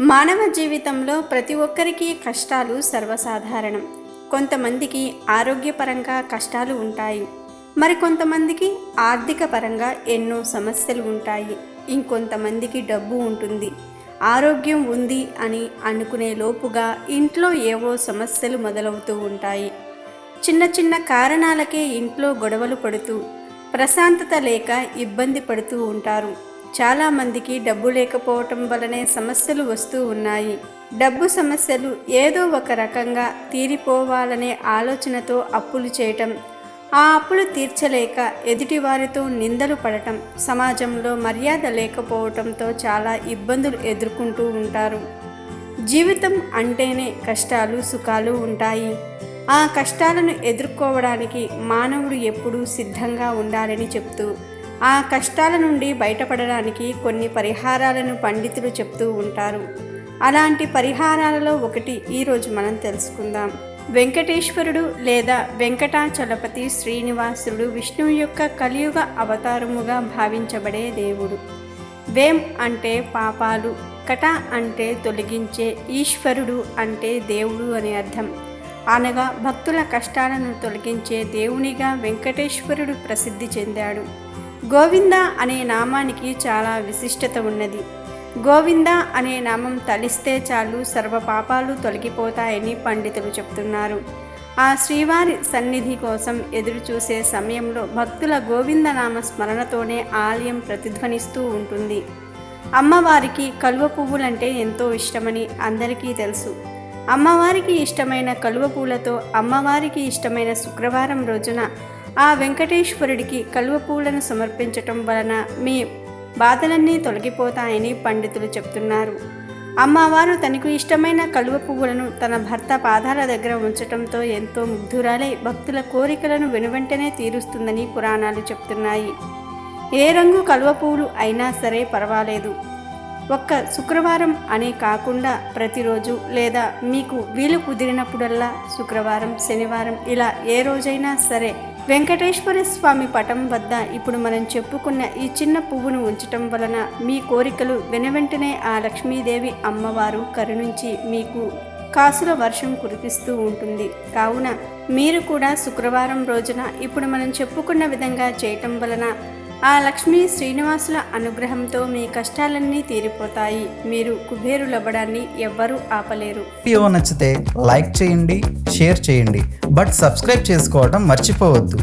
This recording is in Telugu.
మానవ జీవితంలో ప్రతి ఒక్కరికి కష్టాలు సర్వసాధారణం. కొంతమందికి ఆరోగ్యపరంగా కష్టాలు ఉంటాయి. మరి కొంతమందికి ఆర్థిక పరంగా ఎన్నో సమస్యలు ఉంటాయి. ఇంకొంతమందికి డబ్బు ఉంటుంది. ఆరోగ్యం ఉంది అని అనుకునే లోపుగా ఇంట్లో ఏవో సమస్యలు మొదలవుతూ ఉంటాయి. చిన్న చిన్న కారణాలకే ఇంట్లో గొడవలు పడుతూ ప్రశాంతత లేక ఇబ్బంది పడుతూ ఉంటారు. చాలామందికి డబ్బు లేకపోవటం వలనే సమస్యలు వస్తూ ఉన్నాయి. డబ్బు సమస్యలు ఏదో ఒక రకంగా తీరిపోవాలనే ఆలోచనతో అప్పులు చేయటం ఆ అప్పులు తీర్చలేక ఎదుటివారితో నిందలు పడటం సమాజంలో మర్యాద లేకపోవటంతో చాలా ఇబ్బందులు ఎదుర్కొంటూ ఉంటారు. జీవితం అంటేనే కష్టాలు సుఖాలు ఉంటాయి. ఆ కష్టాలను ఎదుర్కోవడానికి మానవుడు ఎప్పుడూ సిద్ధంగా ఉండాలని చెప్తూ ఆ కష్టాల నుండి బయటపడడానికి కొన్ని పరిహారాలను పండితులు చెప్తూ ఉంటారు. అలాంటి పరిహారాలలో ఒకటి ఈరోజు మనం తెలుసుకుందాం. వెంకటేశ్వరుడు లేదా వెంకటాచలపతి శ్రీనివాసుడు విష్ణువు యొక్క కలియుగ అవతారముగా భావించబడే దేవుడు. వేం అంటే పాపాలు కట అంటే తొలగించే ఈశ్వరుడు అంటే దేవుడు అని అర్థం. అనగా భక్తుల కష్టాలను తొలగించే దేవునిగా వెంకటేశ్వరుడు ప్రసిద్ధి చెందాడు. గోవింద అనే నామానికి చాలా విశిష్టత ఉన్నది. గోవింద అనే నామం తలిస్తే చాలు సర్వ పాపాలు తొలగిపోతాయని పండితులు చెప్తున్నారు. ఆ శ్రీవారి సన్నిధి కోసం ఎదురు చూసే సమయంలో భక్తుల గోవింద నామ స్మరణతోనే ఆలయం ప్రతిధ్వనిస్తూ ఉంటుంది. అమ్మవారికి కలువ పువ్వులంటే ఎంతో ఇష్టమని అందరికీ తెలుసు. అమ్మవారికి ఇష్టమైన కలువ పూలతో అమ్మవారికి ఇష్టమైన శుక్రవారం రోజున ఆ వెంకటేశ్వరుడికి కలువ పూలను సమర్పించటం వలన మీ బాధలన్నీ తొలగిపోతాయని పండితులు చెప్తున్నారు. అమ్మవారు తనకు ఇష్టమైన కలువ పువ్వులను తన భర్త పాదాల దగ్గర ఉంచటంతో ఎంతో ముగ్ధురాలై భక్తుల కోరికలను వెనువెంటనే తీరుస్తుందని పురాణాలు చెప్తున్నాయి. ఏ రంగు కలువ పువ్వులు అయినా సరే పర్వాలేదు. ఒక్క శుక్రవారం అనే కాకుండా ప్రతిరోజు లేదా మీకు వీలు కుదిరినప్పుడల్లా శుక్రవారం శనివారం ఇలా ఏ రోజైనా సరే వెంకటేశ్వర స్వామి పటం వద్ద ఇప్పుడు మనం చెప్పుకున్న ఈ చిన్న పువ్వును ఉంచటం వలన మీ కోరికలు వెనవెంటనే ఆ లక్ష్మీదేవి అమ్మవారు కరుణించి మీకు కాసుల వర్షం కురిపిస్తూ ఉంటుంది. కావున మీరు కూడా శుక్రవారం రోజున ఇప్పుడు మనం చెప్పుకున్న విధంగా చేయటం వలన ఆ లక్ష్మీ శ్రీనివాసుల అనుగ్రహంతో మీ కష్టాలన్నీ తీరిపోతాయి. మీరు కుబేరులవ్వడాన్ని ఎవ్వరూ ఆపలేరు. వీడియో నచ్చితే లైక్ చేయండి షేర్ చేయండి. బట్ సబ్స్క్రైబ్ చేసుకోవడం మర్చిపోవద్దు.